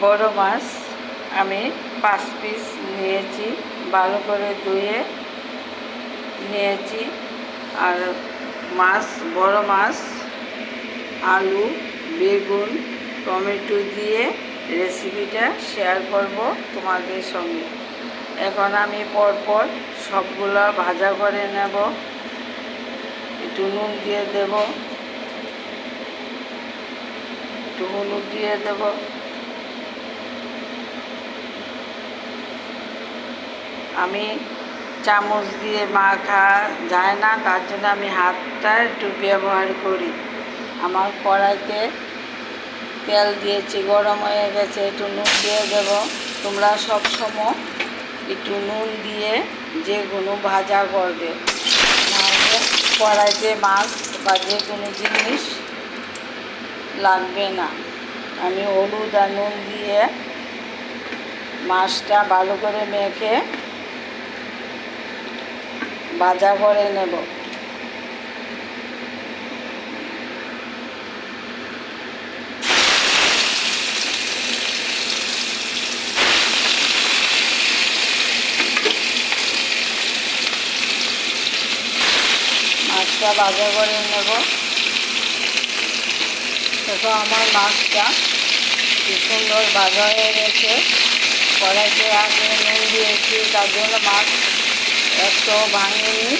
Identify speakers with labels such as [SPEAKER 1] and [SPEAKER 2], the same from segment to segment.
[SPEAKER 1] বড় মাছ আমি পাঁচ পিস নিয়েছি, ভালো করে ধুয়ে নিয়েছি। আর মাছ, বড় মাছ, আলু, বেগুন, টমেটো দিয়ে রেসিপিটা শেয়ার করব তোমাদের সঙ্গে। এখন আমি পরপর সবগুলো ভাজা করে নেব। একটু নুন দিয়ে দেব। একটু হলুদ দিয়ে দেব। আমি চামচ দিয়ে মাখা যায় না, তার জন্য আমি হাতটা একটু ব্যবহার করি। আমার কড়াইতে তেল দিয়েছি, গরম হয়ে গেছে, একটু নুন দিয়ে দেব। তোমরা সব সময় একটু নুন দিয়ে যে কোনো ভাজা করবে। কড়াইতে মাছ বা যে কোনো জিনিস লাগবে না। আমি হলুদ আর নুন দিয়ে মাছটা ভালো করে মেখে ভাজা করে নেব। মাছটা ভাজা করে নেব। দেখো আমার মাছটা কি সুন্দর ভাজা হয়ে গেছে। কড়াইতে আগে নুন দিয়েছি, তার জন্য মাছ একটু ভাঙিনি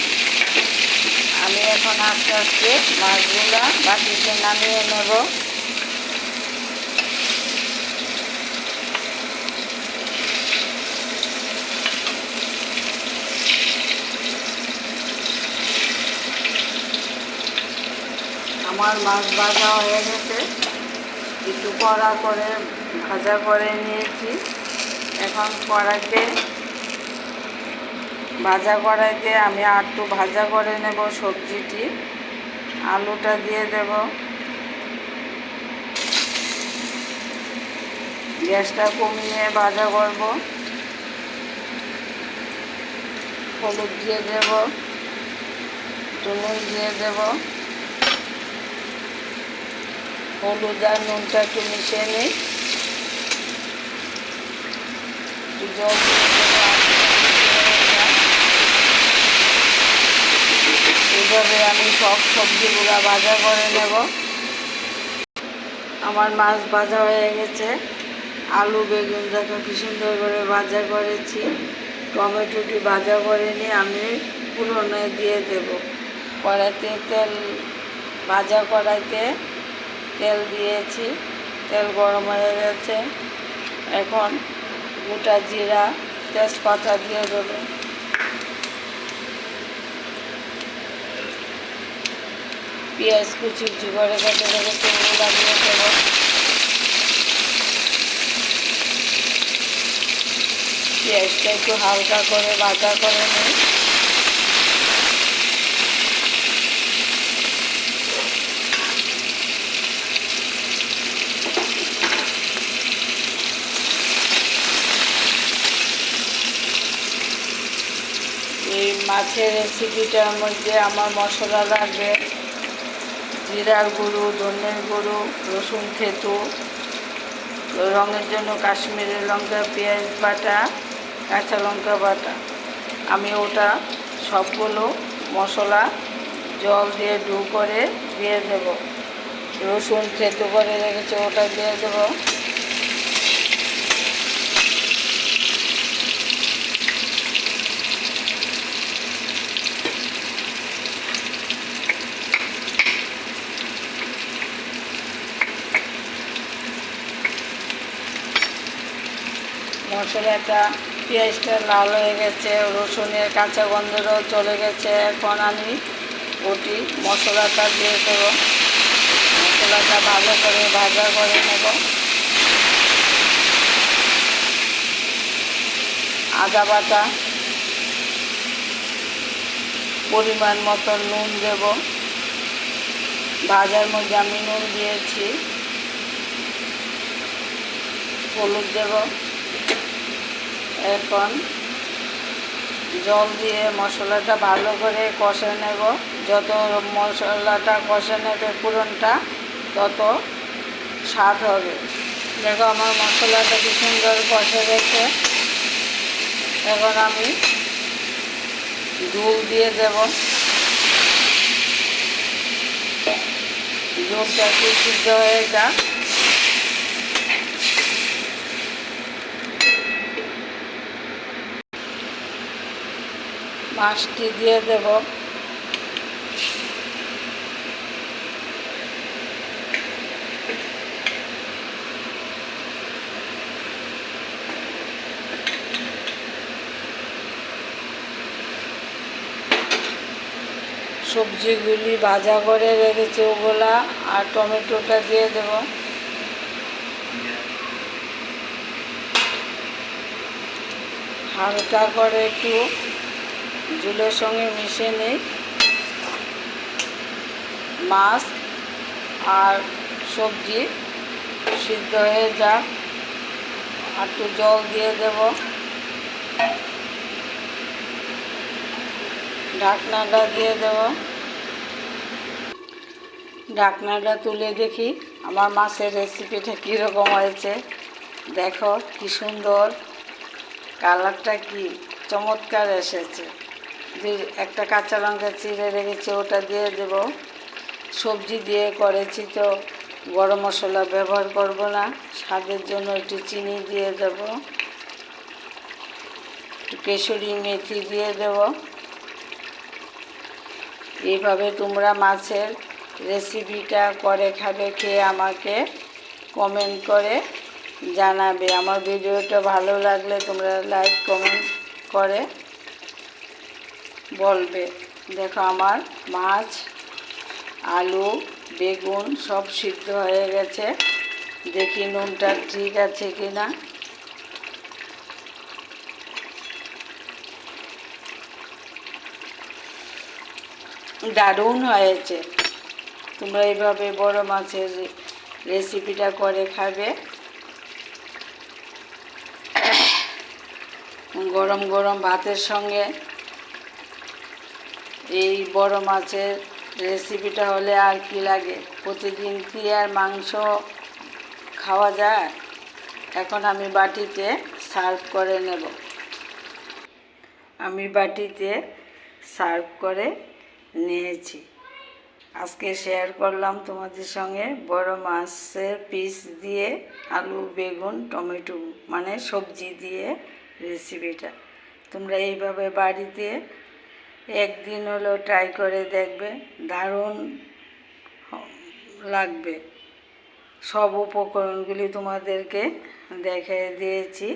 [SPEAKER 1] আমি এখন আস্তে আস্তে মাছগুলা বাটিতে নামিয়ে নেব। আমার মাছ ভাজা হয়ে গেছে। একটু কড়া করে ভাজা করে নিয়েছি। এখন কড়াইতে ভাজা কড়াইতে আমি একটু ভাজা করে নেব সবজিটি। আলুটা দিয়ে দেব। গ্যাসটা কমিয়ে ভাজা করব। হলুদ দিয়ে দেব। নুন দিয়ে দেব। হলুদ আর নুনটা একটু মিশিয়ে নিই। জল দিয়ে দেবো এইভাবে আমি সব সবজিগুলো ভাজা করে নেব? আমার মাছ ভাজা হয়ে গেছে। আলু, বেগুন দেখো কি সুন্দর করে ভাজা করেছি। টমেটোটি ভাজা করে নিয়ে আমি পুরনো দিয়ে দেব। কড়াইতে তেল, ভাজা কড়াইতে তেল দিয়েছি। তেল গরম হয়ে গেছে। এখন গোটা জিরা, তেজপাতা দিয়ে দেবো। পেঁয়াজ কুচি কুচি করে কেটে দেবো পেঁয়াজটা একটু হালকা করে ভাজা করে নিই। এই মাছের রেসিপিটার মধ্যে আমার মশলা লাগবে। জিরার গুঁড়ো, ধনের গুঁড়ো, রসুন থেতু, রঙের জন্য কাশ্মীরের লঙ্কা, পেঁয়াজ বাটা, কাঁচা লঙ্কা বাটা। আমি ওটা সবগুলো মশলা জল দিয়ে ডু করে দিয়ে দেব। রসুন থেতু করে রেখেছে, ওটা দিয়ে দেবো। মশলাটা পেঁয়াজটা লাল হয়ে গেছে, রসুনের কাঁচা গন্ধটাও চলে গেছে। এখন আমি ওটি মশলাটা দিয়ে দেব। মশলাটা ভালো করে ভাজা করে নেব। আদা বাটা পরিমাণ মতো নুন দেব। ভাজার মধ্যে আমি নুন দিয়েছি। হলুদ দেব। এখন জল দিয়ে মশলাটা ভালো করে কষে নেব। যত মশলাটা কষে নেবে পুরনটা তত স্বাদ হবে। দেখো আমার মশলাটা কি সুন্দর কষে গেছে। এখন আমি ঝোল দিয়ে দেব। ঝোলটা একটু সিদ্ধ হয়ে যাক? মাছটি দিয়ে দেব। সবজিগুলি ভাজা করে রেখেছি ওগুলা, আর টমেটোটা দিয়ে দেব। হালকা করে একটু ঝুলের সঙ্গে মিশিয়ে নিই। মাছ আর সবজি সিদ্ধ হয়ে যাক আর একটু জল দিয়ে দেব। ঢাকনাটা দিয়ে দেব। ঢাকনাটা তুলে দেখি আমার মাছের রেসিপিটা কীরকম হয়েছে। দেখো কি সুন্দর। কালারটা কি চমৎকার এসেছে। যে একটা কাঁচা লঙ্কা চিড়ে রেখেছি, ওটা দিয়ে দেব। সবজি দিয়ে করেছি তো গরম মশলা ব্যবহার করব না, স্বাদের জন্য একটু চিনি দিয়ে দেব। একটু কেশরি মেথি দিয়ে দেব। এইভাবে তোমরা মাছের রেসিপিটা করে খাবে, খেয়ে আমাকে কমেন্ট করে জানাবে। আমার ভিডিওটা ভালো লাগলে তোমরা লাইক কমেন্ট করে। বলবে, দেখো আমার মাছ, আলু, বেগুন সব সিদ্ধ হয়ে গেছে। দেখি নুনটা ঠিক আছে কি না দারুণ হয়েছে। তোমরা এইভাবে বড় মাছের রেসিপিটা করে খাবে। গরম গরম ভাতের সঙ্গে এই বড় মাছের রেসিপিটা হলে আর কি লাগে? প্রতিদিন কি আর মাংস খাওয়া যায়? এখন আমি বাটিতে সার্ভ করে নেব। আমি বাটিতে সার্ভ করে নিয়েছি। আজকে শেয়ার করলাম তোমাদের সঙ্গে বড় মাছের পিস দিয়ে আলু, বেগুন, টমেটো মানে সবজি দিয়ে রেসিপিটা তোমরা এইভাবে বাড়িতে একদিন হলো ট্রাই করে দেখবে, দারুণ লাগবে। সব উপকরণগুলি তোমাদেরকে দেখে দিয়েছি।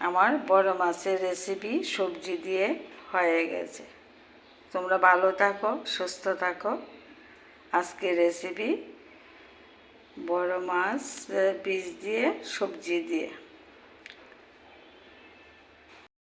[SPEAKER 1] আমার বড় মাছের রেসিপি সবজি দিয়ে হয়ে গেছে। তোমরা ভালো থাকো, সুস্থ থাকো। আজকে রেসিপি বড় মাছ পিস দিয়ে, সবজি দিয়ে।